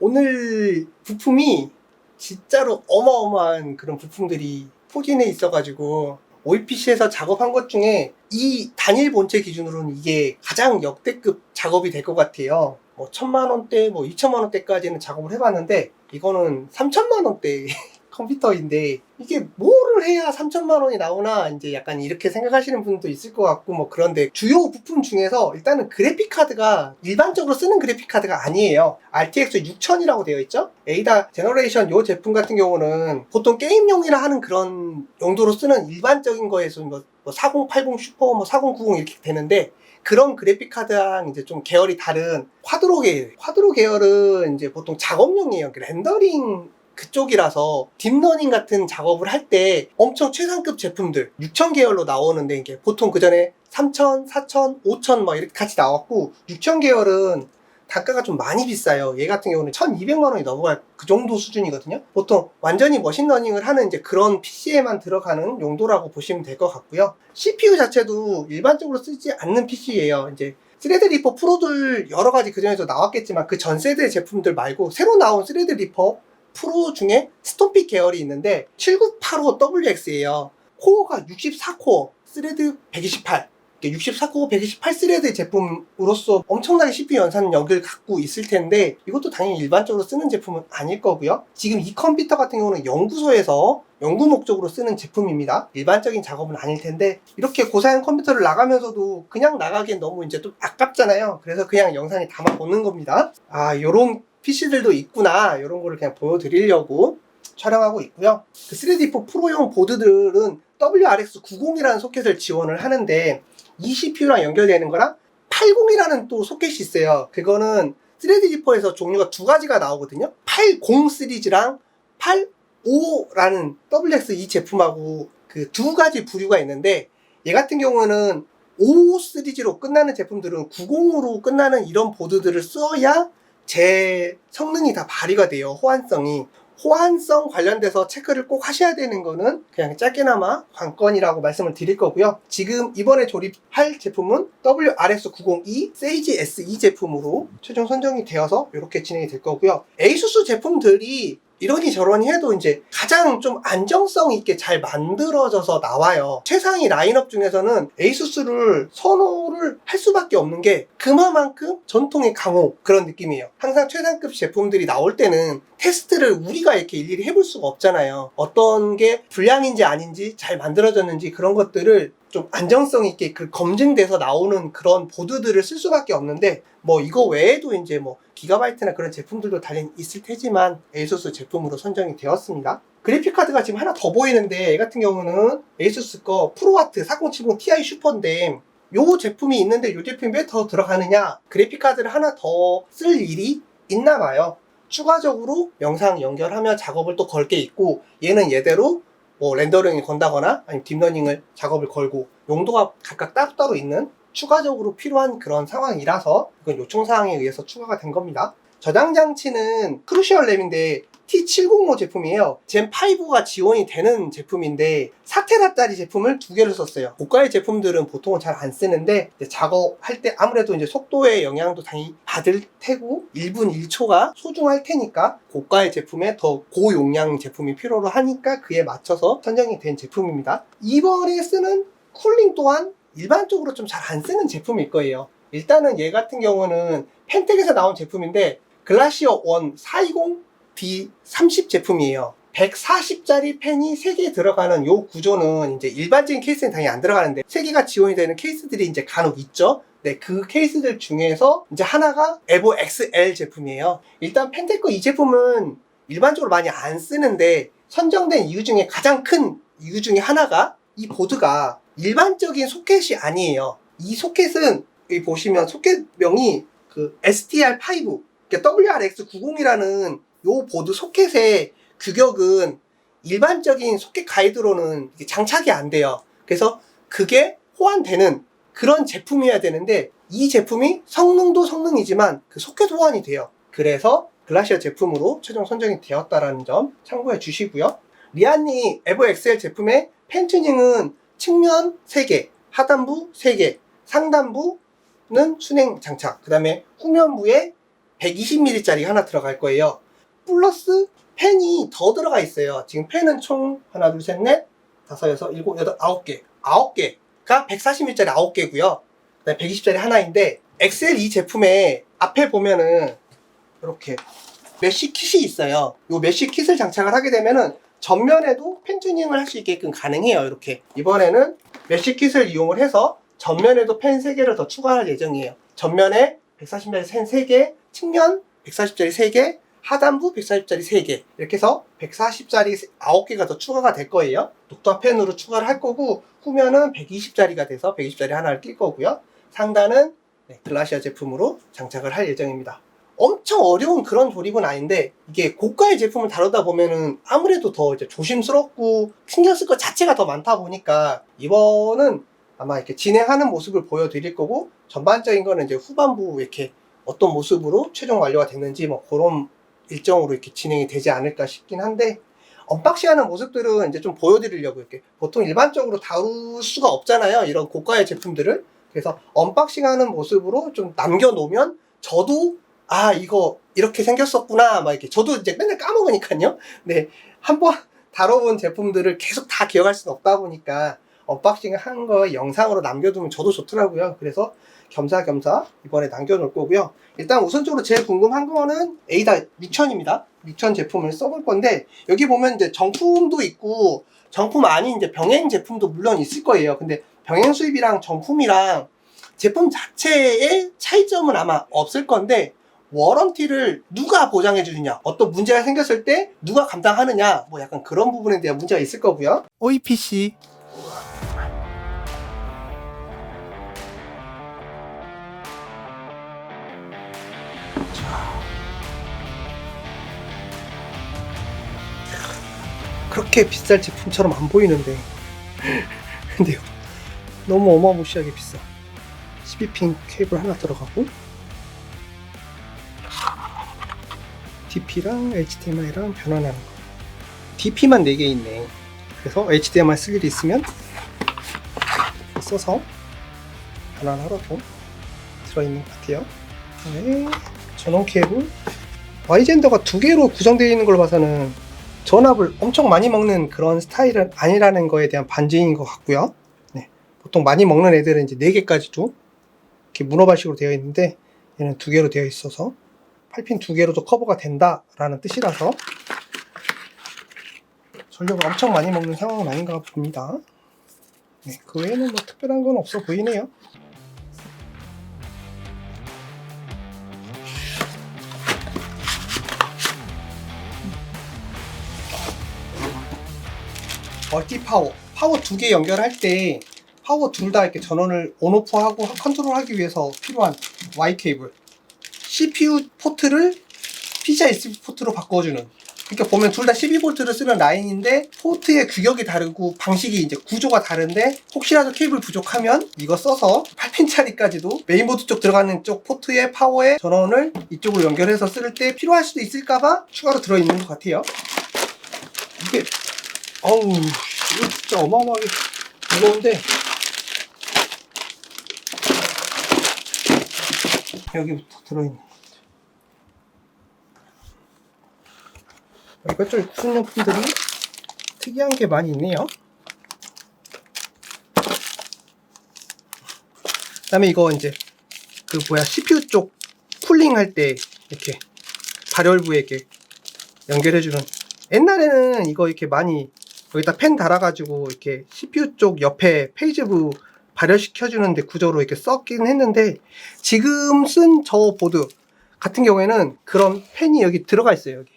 오늘 부품이 진짜로 어마어마한 그런 부품들이 포진해 있어가지고 OEPC에서 작업한 것 중에 이 단일 본체 기준으로는 이게 가장 역대급 작업이 될 것 같아요. 뭐 천만 원대, 뭐 이천만 원대까지는 작업을 해봤는데 이거는 삼천만 원대 컴퓨터인데 이게 뭐를 해야 3천만 원이 나오나 이제 약간 이렇게 생각하시는 분도 있을 것 같고 뭐 그런데 주요 부품 중에서 일단은 그래픽 카드가 일반적으로 쓰는 그래픽 카드가 아니에요. RTX 6000이라고 되어 있죠. 에이다 제너레이션 요 제품 같은 경우는 보통 게임용이라 하는 그런 용도로 쓰는 일반적인 거에서 뭐, 뭐4080 슈퍼 뭐 4090 이렇게 되는데 그런 그래픽 카드랑 이제 좀 계열이 다른 쿼드로 계열. 쿼드로 계열은 이제 보통 작업용이에요. 그 렌더링 그쪽이라서 딥러닝 같은 작업을 할 때 엄청 최상급 제품들 6000 계열로 나오는데 이게 보통 그 전에 3000, 4000, 5000막 이렇게 같이 나왔고 6000 계열은 단가가 좀 많이 비싸요. 얘 같은 경우는 1200만 원이 넘어갈 그 정도 수준이거든요. 보통 완전히 머신러닝을 하는 이제 그런 PC에만 들어가는 용도라고 보시면 될 것 같고요. CPU 자체도 일반적으로 쓰지 않는 PC예요. 이제 스레드리퍼 프로들 여러 가지 그전에도 나왔겠지만 그 전 세대 제품들 말고 새로 나온 스레드리퍼 프로 중에 스톰픽 계열이 있는데 7985WX예요. 코어가 64코어, 스레드 128. 64코어 128 스레드 제품으로서 엄청나게 CPU 연산력을 갖고 있을 텐데 이것도 당연히 일반적으로 쓰는 제품은 아닐 거고요. 지금 이 컴퓨터 같은 경우는 연구소에서 연구 목적으로 쓰는 제품입니다. 일반적인 작업은 아닐 텐데 이렇게 고사양 컴퓨터를 나가면서도 그냥 나가기엔 너무 이제 좀 아깝잖아요. 그래서 그냥 영상에 담아 보는 겁니다. 아, 요런 PC들도 있구나. 이런 거를 그냥 보여드리려고 촬영하고 있고요. 그 3D4 프로용 보드들은 WRX90이라는 소켓을 지원을 하는데 이 CPU랑 연결되는 거랑 80이라는 또 소켓이 있어요. 그거는 3D4에서 종류가 두 가지가 나오거든요. 80 시리즈랑 85라는 WX 이 제품하고 그 두 가지 부류가 있는데 얘 같은 경우는 5 시리즈로 끝나는 제품들은 90으로 끝나는 이런 보드들을 써야 제 성능이 다 발휘가 돼요. 호환성이. 호환성 관련돼서 체크를 꼭 하셔야 되는 거는 그냥 짧게나마 관건이라고 말씀을 드릴 거고요. 지금 이번에 조립할 제품은 WRS902 세이지 SE 제품으로 최종 선정이 되어서 이렇게 진행이 될 거고요. ASUS 제품들이 이러니 저러니 해도 이제 가장 좀 안정성 있게 잘 만들어져서 나와요. 최상위 라인업 중에서는 에이수스를 선호를 할 수밖에 없는 게 그만큼 전통의 강호 그런 느낌이에요. 항상 최상급 제품들이 나올 때는 테스트를 우리가 이렇게 일일이 해볼 수가 없잖아요. 어떤 게 불량인지 아닌지 잘 만들어졌는지 그런 것들을 좀 안정성 있게 그 검증돼서 나오는 그런 보드들을 쓸 수밖에 없는데 뭐 이거 외에도 이제 뭐 기가바이트나 그런 제품들도 달린 있을 테지만 에이수스 제품으로 선정이 되었습니다. 그래픽 카드가 지금 하나 더 보이는데 얘 같은 경우는 에이수스 거 프로와트 4070 Ti 슈퍼인데 요 제품이 있는데 요 제품이 왜 더 들어가느냐 그래픽 카드를 하나 더 쓸 일이 있나 봐요. 추가적으로 영상 연결하며 작업을 또 걸 게 있고 얘는 얘대로 뭐 렌더링을 건다거나 아니면 딥러닝을 작업을 걸고 용도가 각각 따로따로 있는 추가적으로 필요한 그런 상황이라서 이건 요청 사항에 의해서 추가가 된 겁니다. 저장 장치는 크루시얼 램인데 T705 제품이에요. 젠5가 지원이 되는 제품인데 4테라짜리 제품을 두 개를 썼어요. 고가의 제품들은 보통은 잘 안 쓰는데 작업할 때 아무래도 이제 속도의 영향도 당연히 받을 테고 1분 1초가 소중할 테니까 고가의 제품에 더 고용량 제품이 필요로 하니까 그에 맞춰서 선정이 된 제품입니다. 이번에 쓰는 쿨링 또한 일반적으로 좀 잘 안 쓰는 제품일 거예요. 일단은 얘 같은 경우는 펜텍에서 나온 제품인데 글라시어 1 420 D30 제품이에요. 140짜리 펜이 3개 들어가는 요 구조는 이제 일반적인 케이스는 당연히 안 들어가는데 3개가 지원이 되는 케이스들이 이제 간혹 있죠. 네, 그 케이스들 중에서 이제 하나가 에보 XL 제품이에요. 일단 펜테코 이 제품은 일반적으로 많이 안 쓰는데 선정된 이유 중에 가장 큰 이유 중에 하나가 이 보드가 일반적인 소켓이 아니에요. 이 소켓은 여기 보시면 소켓명이 그 STR5, 그러니까 WRX90이라는 요 보드 소켓의 규격은 일반적인 소켓 가이드로는 장착이 안 돼요. 그래서 그게 호환되는 그런 제품이어야 되는데 이 제품이 성능도 성능이지만 그 소켓 호환이 돼요. 그래서 글라시아 제품으로 최종 선정이 되었다라는 점 참고해 주시고요. 리안니 에버 엑셀 제품의 펜 튜닝은 측면 3개, 하단부 3개, 상단부는 순행 장착, 그 다음에 후면부에 120ml짜리 하나 들어갈 거예요. 플러스 펜이 더 들어가 있어요. 지금 펜은 총 하나, 둘, 셋, 넷, 다섯, 여섯, 일곱, 여덟, 아홉 개. 아홉 개가 140ml짜리 아홉 개고요. 그다음에 120짜리 하나인데 엑셀 이 제품에 앞에 보면은 이렇게 메쉬 킷이 있어요. 이 메쉬 킷을 장착을 하게 되면은 전면에도 펜 튜닝을 할 수 있게끔 가능해요. 이렇게 이번에는 메쉬 킷을 이용을 해서 전면에도 펜 3개를 더 추가할 예정이에요. 전면에 140짜리 펜 3개, 측면 140짜리 3개, 하단부 140짜리 3개 이렇게 해서 140짜리 9개가 더 추가가 될 거예요. 녹화 펜으로 추가를 할 거고 후면은 120짜리가 돼서 120짜리 하나를 낄 거고요. 상단은 네, 글라시아 제품으로 장착을 할 예정입니다. 엄청 어려운 그런 조립은 아닌데 이게 고가의 제품을 다루다 보면은 아무래도 더 이제 조심스럽고 신경 쓸 것 자체가 더 많다 보니까 이번은 아마 이렇게 진행하는 모습을 보여드릴 거고 전반적인 거는 이제 후반부 이렇게 어떤 모습으로 최종 완료가 됐는지 뭐 그런 일정으로 이렇게 진행이 되지 않을까 싶긴 한데 언박싱하는 모습들은 이제 좀 보여드리려고 이렇게 보통 일반적으로 다룰 수가 없잖아요 이런 고가의 제품들을. 그래서 언박싱하는 모습으로 좀 남겨놓으면 저도 아 이거 이렇게 생겼었구나 막 이렇게 저도 이제 맨날 까먹으니까요. 네 한번 다뤄본 제품들을 계속 다 기억할 수는 없다 보니까 언박싱 한 거 영상으로 남겨두면 저도 좋더라고요. 그래서 겸사겸사 이번에 남겨놓을 거고요. 일단 우선적으로 제일 궁금한 거는 에이다 6000입니다. 6000 제품을 써볼 건데 여기 보면 이제 정품도 있고 정품 아닌 이제 병행 제품도 물론 있을 거예요. 근데 병행 수입이랑 정품이랑 제품 자체의 차이점은 아마 없을 건데 워런티를 누가 보장해 주느냐 어떤 문제가 생겼을 때 누가 감당하느냐 뭐 약간 그런 부분에 대한 문제가 있을 거고요. OEPC 그렇게 비쌀 제품처럼 안 보이는데. 근데요 너무 어마무시하게 비싸. 12핀 케이블 하나 들어가고 DP랑 HDMI랑 변환하는 거. DP만 4개 있네. 그래서 HDMI 쓸 일이 있으면 써서 변환하라고 들어있는 것 같아요. 네, 전원 케이블. 와이젠더가 두 개로 구성되어 있는 걸로 봐서는 전압을 엄청 많이 먹는 그런 스타일은 아니라는 거에 대한 반증인 것 같고요 네, 보통 많이 먹는 애들은 이제 4개까지도 이렇게 문어발식으로 되어 있는데 얘는 두 개로 되어 있어서 8핀 두 개로도 커버가 된다라는 뜻이라서 전력을 엄청 많이 먹는 상황은 아닌가 봅니다. 네, 그 외에는 뭐 특별한 건 없어 보이네요. 멀티 파워, 파워 두 개 연결할 때 파워 둘 다 이렇게 전원을 온오프하고 컨트롤하기 위해서 필요한 Y 케이블 CPU 포트를 PCI USB 포트로 바꿔주는 그러니까 보면 둘 다 12V를 쓰는 라인인데 포트의 규격이 다르고 방식이 이제 구조가 다른데 혹시라도 케이블 부족하면 이거 써서 8핀짜리까지도 메인보드 쪽 들어가는 쪽 포트의 파워에 전원을 이쪽으로 연결해서 쓸 때 필요할 수도 있을까봐 추가로 들어있는 것 같아요. 이게 어우 이거 진짜 어마어마하게 무거운데 여기부터 들어있네. 이것저것 구성용품들이 특이한 게 많이 있네요. 그 다음에 이거 이제 그 뭐야 CPU 쪽 쿨링 할 때 이렇게 발열부에 이렇게 연결해주는 옛날에는 이거 이렇게 많이 여기다 펜 달아가지고 이렇게 CPU 쪽 옆에 페이지부 발열시켜주는데 구조로 이렇게 썼긴 했는데 지금 쓴 저 보드 같은 경우에는 그런 펜이 여기 들어가 있어요 여기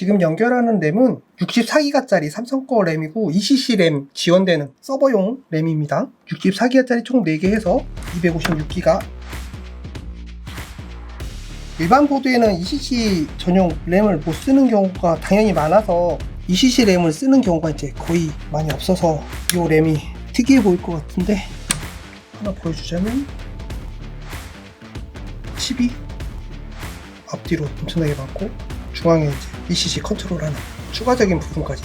지금 연결하는 램은 64기가짜리 삼성 거 램이고 ECC 램 지원되는 서버용 램입니다. 64기가짜리 총 4개 해서 256기가. 일반 보드에는 ECC 전용 램을 못 쓰는 경우가 당연히 많아서 ECC 램을 쓰는 경우가 이제 거의 많이 없어서 이 램이 특이해 보일 것 같은데 하나 보여주자면 칩이 앞뒤로 엄청나게 많고 중앙에 이제 ECC 컨트롤하는 추가적인 부분까지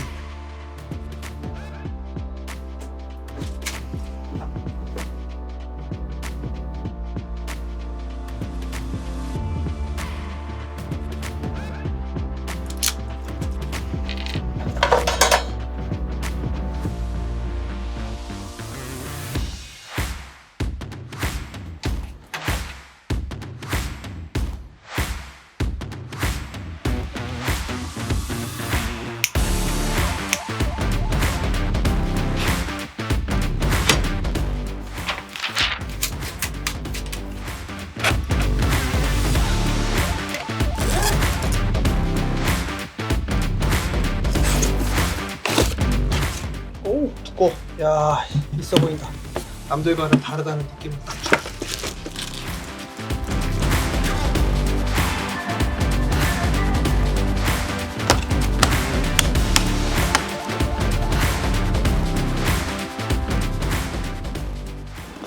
야 있어 보인다 남들과는 다르다는 느낌을 딱 줘.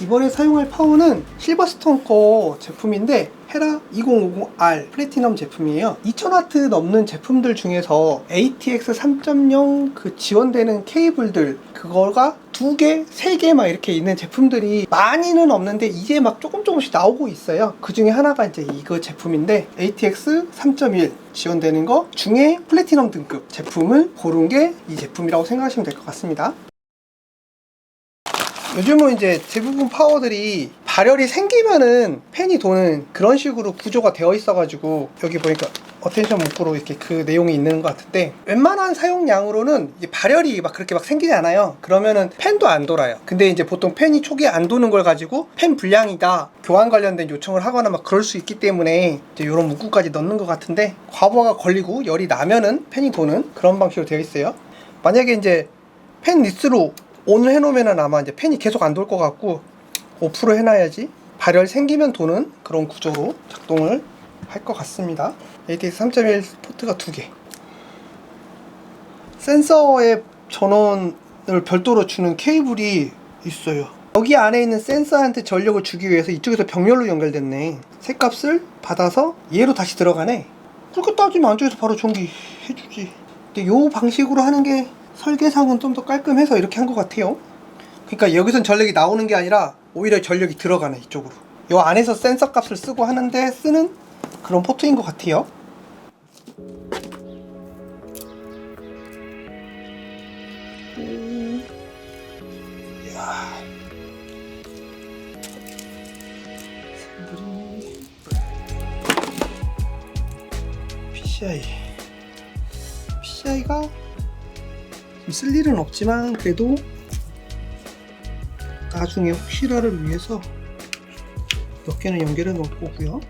이번에 사용할 파워는 실버스톤 거 제품인데 헤라 2050R 플래티넘 제품이에요. 2000W 넘는 제품들 중에서 ATX 3.0 그 지원되는 케이블들 그거가 두 개, 세 개 막 이렇게 있는 제품들이 많이는 없는데 이제 막 조금 조금씩 나오고 있어요. 그 중에 하나가 이제 이거 제품인데 ATX 3.1 지원되는 거 중에 플래티넘 등급 제품을 고른 게 이 제품이라고 생각하시면 될 것 같습니다. 요즘은 이제 대부분 파워들이 발열이 생기면은 팬이 도는 그런 식으로 구조가 되어 있어가지고 여기 보니까 어텐션 문구로 이렇게 그 내용이 있는 것 같은데 웬만한 사용량으로는 발열이 막 그렇게 막 생기지 않아요. 그러면은 팬도 안 돌아요. 근데 이제 보통 팬이 초기에 안 도는 걸 가지고 팬 불량이다 교환 관련된 요청을 하거나 막 그럴 수 있기 때문에 이제 이런 문구까지 넣는 것 같은데 과부하가 걸리고 열이 나면은 팬이 도는 그런 방식으로 되어 있어요. 만약에 이제 팬 리스로 온을 해놓으면 아마 이제 팬이 계속 안 돌 것 같고 5% 해놔야지 발열 생기면 도는 그런 구조로 작동을 할 것 같습니다. ATX 3.1 포트가 두 개. 센서의 전원을 별도로 주는 케이블이 있어요. 여기 안에 있는 센서한테 전력을 주기 위해서 이쪽에서 병렬로 연결됐네. 새값을 받아서 얘로 다시 들어가네. 그렇게 따지면 안쪽에서 바로 전기 해주지. 근데 요 방식으로 하는 게 설계상은 좀 더 깔끔해서 이렇게 한 것 같아요. 그러니까 여기선 전력이 나오는 게 아니라 오히려 전력이 들어가네 이쪽으로. 요 안에서 센서 값을 쓰고 하는데 쓰는 그런 포트인 것 같아요. 쓸 일은 없지만 그래도 나중에 혹시라를 위해서 몇 개는 연결해 놓을 거고요.